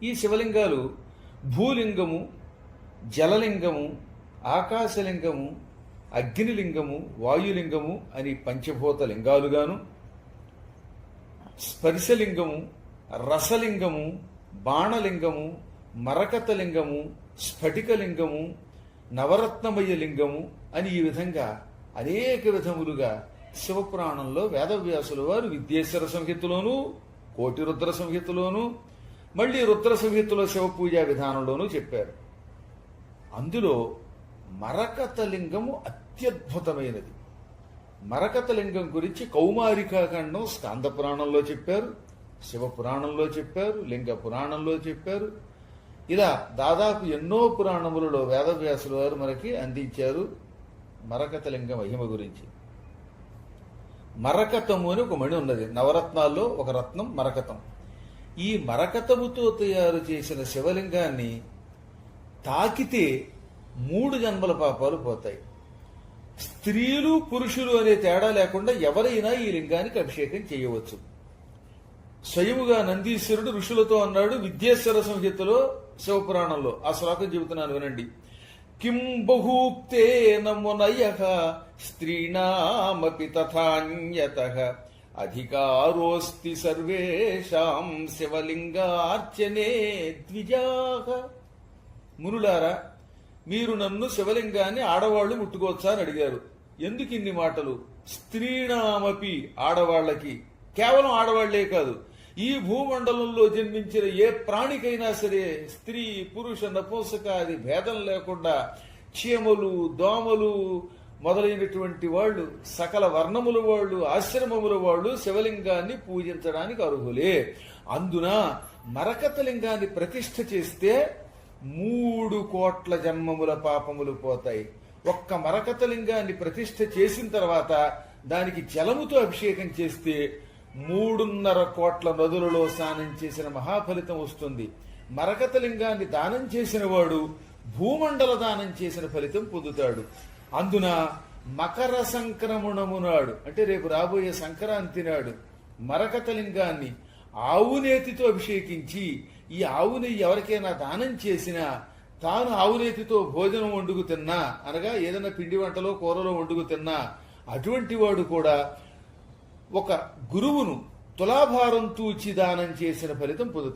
ఈ శివలింగాలు భూలింగము జలలింగము ఆకాశలింగము అగ్నిలింగము వాయులింగము అని పంచభూత లింగాలుగాను స్పర్శలింగము రసలింగము బాణలింగము మరకతలింగము స్ఫటికలింగము నవరత్నమయ లింగము అని ఈ విధంగా అనేక విధములుగా శివపురాణంలో వేదవ్యాసుల వారు విద్యేశ్వర సంహితలోను కోటిరుద్ర సంహితలోను మళ్ళీ రుద్ర సంహితలో శివ పూజా విధానంలోనూ చెప్పారు. అందులో మరకతలింగము అత్యద్భుతమైనది. మరకతలింగం గురించి కౌమారికాఖండం స్కాంద పురాణంలో చెప్పారు శివ పురాణంలో చెప్పారు లింగ పురాణంలో చెప్పారు. ఇలా దాదాపు ఎన్నో పురాణములలో వేదవ్యాసుల వారు మనకి అందించారు మరకతలింగ మహిమ గురించి. మరకతము అని ఒక మణి ఉన్నది. నవరత్నాల్లో ఒక రత్నం మరకతం. ఈ మరకతముతో తయారు చేసిన శివలింగాన్ని తాకితే మూడు జన్మల పాపాలు పోతాయి. స్త్రీలు పురుషులు అనే తేడా లేకుండా ఎవరైనా ఈ లింగానికి అభిషేకం చేయవచ్చు. స్వయముగా నందీశ్వరుడు ఋషులతో అన్నాడు విద్యేశ్వర సంహితలో శివపురాణంలో. ఆ శ్లోకం చెబుతున్నాను వినండి. కిం బహూక్తే నమునయ స్త్రీణామపి తథాన్యత. అధికారోస్తి సర్వేషాం శివలింగార్చనే ద్విజాహ మునులారా మీరు నన్ను శివలింగాన్ని ఆడవాళ్ళు ముట్టుకోవచ్చా అని అడిగారు. ఎందుకు ఇన్ని మాటలు? స్త్రీణామపి ఆడవాళ్ళకి కేవలం ఆడవాళ్ళే కాదు ఈ భూమండలంలో జన్మించిన ఏ ప్రాణికైనా సరే స్త్రీ పురుష నపుంసకాది భేదం లేకుండా చీమలు దోమలు మొదలైనటువంటి వాళ్ళు సకల వర్ణముల వాళ్ళు ఆశ్రమముల వాళ్ళు శివలింగాన్ని పూజించడానికి అర్హులే. అందున మరకత లింగాన్ని ప్రతిష్ఠ చేస్తే మూడు కోట్ల జన్మముల పాపములు పోతాయి. ఒక్క మరకత లింగాన్ని ప్రతిష్ఠ చేసిన తర్వాత దానికి జలముతో అభిషేకం చేస్తే మూడున్నర కోట్ల నదులలో స్నానం చేసిన మహాఫలితం వస్తుంది. మరకత లింగాన్ని దానం చేసిన వాడు భూమండల దానం చేసిన ఫలితం పొందుతాడు. అందున మకర సంక్రమణము నాడు అంటే రేపు రాబోయే సంక్రాంతి నాడు మరకతలింగాన్ని ఆవు నేతితో అభిషేకించి ఈ ఆవు నెయ్యి ఎవరికైనా దానం చేసినా తాను ఆవు నేతితో భోజనం వండుకు తిన్నా అనగా ఏదైనా పిండి వంటలో కూరలో వండుకు తిన్నా అటువంటి వాడు కూడా ఒక గురువును తులాభారం తూచి దానం చేసిన ఫలితం పొందుతాడు.